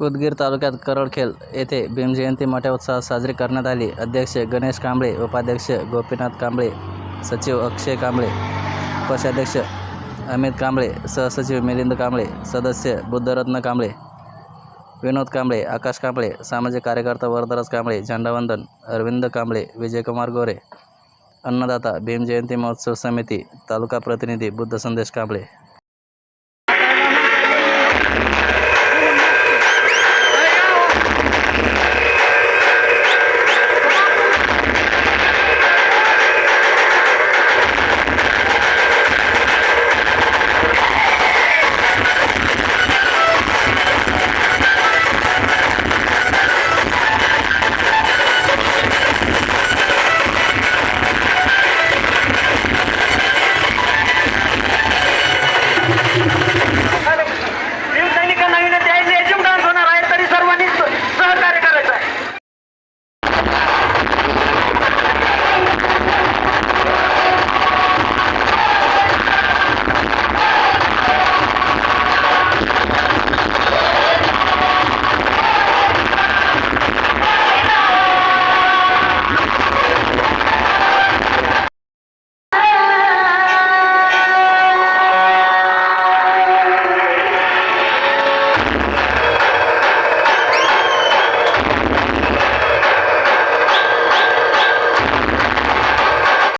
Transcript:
उदगीर तालुक्यात करडखेल येथे भीमजयंती मोठ्या उत्साहात साजरी करण्यात आली. अध्यक्ष गणेश कांबळे उपाध्यक्ष गोपीनाथ कांबळे सचिव अक्षय कांबळे कोषाध्यक्ष अमित कांबळे सहसचिव मिलिंद कांबळे सदस्य बुद्धरत्न कांबळे विनोद कांबळे आकाश कांबळे सामाजिक कार्यकर्ता वरदराज कांबळे झेंडावंदन अरविंद कांबळे विजयकुमार गोरे अन्नदाता भीमजयंती महोत्सव समिती तालुका प्रतिनिधी बुद्ध संदेश कांबळे.